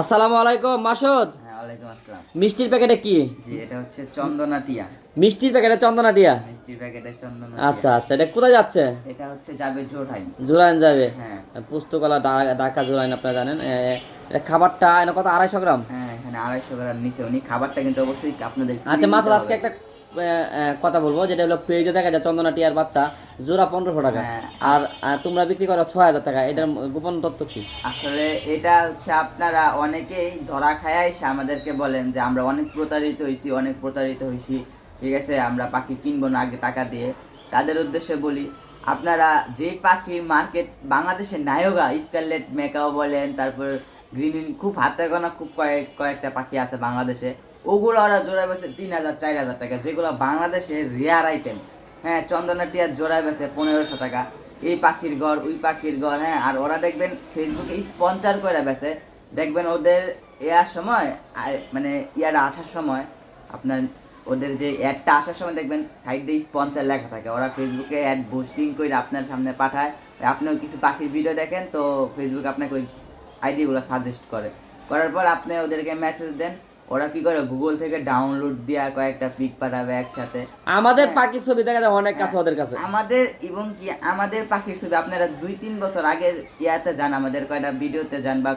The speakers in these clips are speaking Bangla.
আসসালামু আলাইকুম মাসুদ। হ্যাঁ মিষ্টির প্যাকেটে কি? জি এটা হচ্ছে চন্দনা টিয়া মিষ্টির প্যাকেটে চন্দনাটিয়া? মিষ্টির প্যাকেটে চন্দনা আচ্ছা আচ্ছা এটা কোথায় যাচ্ছে? এটা হচ্ছে যাবে জোঠাই জুলাইন যাবে? হ্যাঁ। পুস্তকলা ঢাকা জুলাইন আপনারা জানেন। এটা খাবারটা এটা কত আড়াইশো গ্রাম? হ্যাঁ এখানে আড়াইশো গ্রাম নিচে। উনি খাবারটা কিন্তু অবশ্যই আপনাদের আচ্ছা মাসুদ আজকে একটা কথা বলব যেটা হলো পেজে দেখা যায় চন্দনা টিয়ার বাচ্চা জোড়া পনেরোশো টাকা। হ্যাঁ। আর তোমরা বিক্রি করো ছয় হাজার টাকা এটার গোপন তথ্য কি? আসলে এটা হচ্ছে আপনারা অনেকেই ধরা খায় এসে আমাদেরকে বলেন যে আমরা অনেক প্রতারিত হয়েছি অনেক প্রতারিত হয়েছি ঠিক আছে আমরা পাখি কিনবো না আগে টাকা দিয়ে। তাদের উদ্দেশ্যে বলি আপনারা যে পাখির মার্কেট বাংলাদেশের নায়গা স্কারলেট মেকাও বলেন তারপর গ্রিন খুব হাতে গোনা খুব কয়েক কয়েকটা পাখি আছে বাংলাদেশে। ওগুলো ওরা জোড়ায় বেছে তিন হাজার, চার হাজার টাকা। যেগুলো বাংলাদেশের রেয়ার আইটেম হ্যাঁ চন্দনা টিয়ার জোড়ায় বেছে পনেরোশো টাকা। এই পাখির ঘর, ওই পাখির ঘর হ্যাঁ আর ওরা দেখবেন ফেসবুকে স্পন্সার করে বেছে। দেখবেন ওদের ইয়ার সময়, আর মানে ইয়ার আসার সময়, আপনার ওদের যে অ্যাডটা আসার সময় দেখবেন সাইড দিয়ে স্পন্সার লেখা থাকে। ওরা ফেসবুকে অ্যাড বুস্টিং করে আপনার সামনে পাঠায়। আপনিও কিছু পাখির ভিডিও দেখেন, তো ফেসবুক আপনাকে ওই আইডিগুলো সাজেস্ট করে। করার পর আপনি ওদেরকে মেসেজ দেন। ওরা কি করে গুগল থেকে ডাউনলোড দেওয়া কয়েকটা পিক পাঠাবে একসাথে? আমাদের পাখির ছবি দেখা যায় অনেক কাছে ওদের কাছে। আমাদের এবং কি আমাদের পাখির ছবি আপনারা দুই তিন বছর আগের ইয়াতে যান আমাদের কয়টা ভিডিওতে যান বা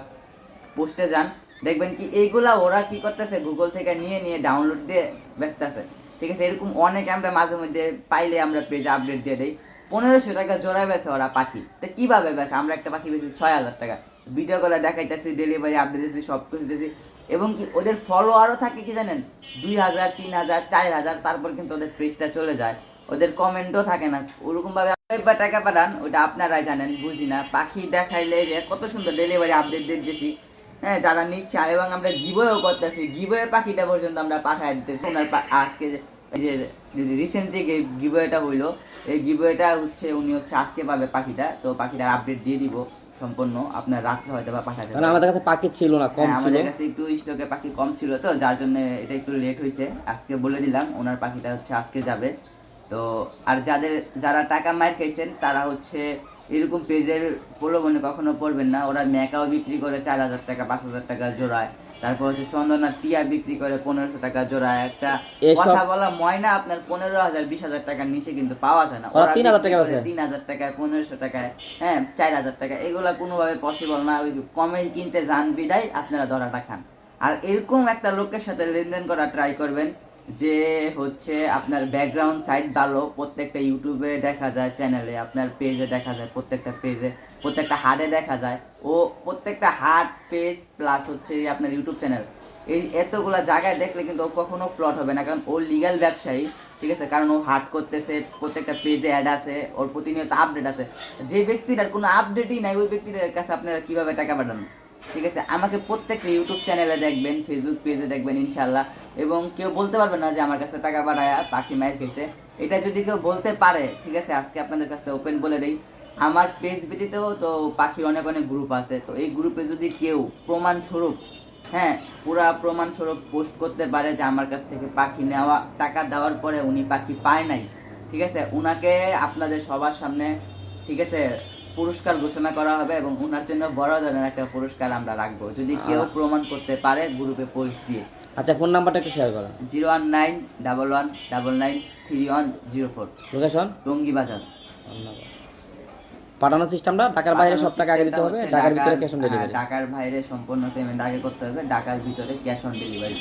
পোস্টে যান দেখবেন কি এইগুলা ওরা কি করতেছে গুগল থেকে নিয়ে নিয়ে ডাউনলোড দিয়ে ব্যস্ত আছে। ঠিক আছে এরকম অনেক আমরা মাঝে মধ্যে পাইলে আমরা পেজে আপডেট দিয়ে দেই। পনেরোশো টাকা জোড়ায় বেছে ওরা পাখি। তো কীভাবে বেছে আমরা একটা পাখি বেশি ছয় হাজার টাকা। ভিডিও কলে দেখাইতেছি ডেলিভারি আপডেট দিচ্ছি সব কিছু দিচ্ছি এবং কি ওদের ফলোয়ারও থাকে কি জানেন? দুই হাজার, তিন হাজার, চার হাজার, তারপর কিন্তু ওদের পেজটা চলে যায়। ওদের কমেন্টও থাকে না। ওরকমভাবে টাকা পাঠান ওটা আপনারাই জানেন, বুঝি না। পাখি দেখাইলে যে কত সুন্দর ডেলিভারি আপডেট দিয়েছি হ্যাঁ যারা নিচ্ছে, এবং আমরা গিবয়েও করতেছি। গিবয়ে পাখিটা পর্যন্ত আমরা পাঠাই দিতেছি। ওনার আজকে যে রিসেন্ট যে গিবয়েটা হইল, এই গিবয়েটা হচ্ছে, উনি হচ্ছে আজকে পাবে পাখিটা। তো পাখিটার আপডেট দিয়ে দিব। সম্পূর্ণ আপনার রাত্রে হয়তো বা পাঠাতে কারণ আমাদের কাছে পাখি ছিল না কম হ্যাঁ, ছিল। আমাদের কাছে একটু স্টকে পাখি কম ছিল তো যার জন্য এটা একটু লেট হয়েছে আজকে বলে দিলাম ওনার পাখিটা হচ্ছে আজকে যাবে। তো আর যাদের যারা টাকা মার খাইছেন তারা হচ্ছে এরকম পেজের প্রলোভনে কখনো পড়বেন না। ওরা ম্যাকাও বিক্রি করে চার হাজার টাকা পাঁচ হাজার টাকা জোড়ায়। তারপর হচ্ছে চন্দনা টিয়া বিক্রি করে পনেরোশো টাকা জোড়া। একটা কথা বলা ময়না আপনার পনেরো হাজার বিশ হাজার টাকার নিচে কিন্তু পাওয়া যায় না। তিন হাজার টাকা তিন হাজার টাকায় পনেরোশো টাকায় হ্যাঁ চার হাজার টাকা এগুলা কোনোভাবে পসিবল না। ওই কমে কিনতে যান বিদায় আপনারা ধরাটা খান। আর এরকম একটা লোকের সাথে লেনদেন করা ট্রাই করবেন। যে হচ্ছে আপনার ব্যাকগ্রাউন্ড সাইড ভালো, প্রত্যেকটা ইউটিউবে দেখা যায় চ্যানেলে আপনার পেজে দেখা যায়, প্রত্যেকটা পেজে প্রত্যেকটা হাটে দেখা যায়। ও প্রত্যেকটা হাট পেজ প্লাস হচ্ছে আপনার ইউটিউব চ্যানেল এই এতগুলা জায়গায় দেখলে কিন্তু ও কখনো ফ্লট হবে না, কারণ ও লিগ্যাল ব্যবসায়ী, ঠিক আছে? কারণ ও হাট করতেছে, প্রত্যেকটা পেজে অ্যাড আছে, ওর প্রতিনিয়ত আপডেট আছে। যে ব্যক্তিটার কোনো আপডেটই নাই, ওই ব্যক্তিটার কাছে আপনারা কীভাবে টাকা পাঠান? ঠিক আছে? আমাকে প্রত্যেকটা ইউটিউব চ্যানেলে দেখবেন ফেসবুক পেজে দেখবেন ইনশাল্লাহ এবং কেউ বলতে পারবে না যে আমার কাছে টাকা পাঠায় পাখি মায়ের খেয়েছে এটা যদি কেউ বলতে পারে, ঠিক আছে? আজকে আপনাদের কাছে ওপেন বলে দেই। আমার পেজ ব্যতীতও তো পাখির অনেক অনেক গ্রুপ আছে। তো এই গ্রুপে যদি কেউ প্রমাণস্বরূপ হ্যাঁ পুরা প্রমাণস্বরূপ পোস্ট করতে পারে যে আমার কাছ থেকে পাখি নেওয়া, টাকা দেওয়ার পরে উনি পাখি পায় নাই, ঠিক আছে? উনাকে আপনাদের সবার সামনে, ঠিক আছে পুরস্কার ঘোষণা করা হবে এবং উনার জন্য বড় ধরনের একটা পুরস্কার আমরা রাখব। যদি কেউ প্রমাণ করতে পারে গ্রুপে পোস্ট দিয়ে। আচ্ছা ফোন নাম্বারটা একটু শেয়ার করো। Zero one nine double one double nine three one zero four. Location? Tongi Bazar পাঠানোর সিস্টেমটা ঢাকার বাইরে সব টাকা আগে দিতে হবে ঢাকার ভিতরে ক্যাশ অন ডেলিভারি ঢাকার বাইরে সম্পূর্ণ পেমেন্ট আগে করতে হবে ঢাকার ভিতরে ক্যাশ অন ডেলিভারি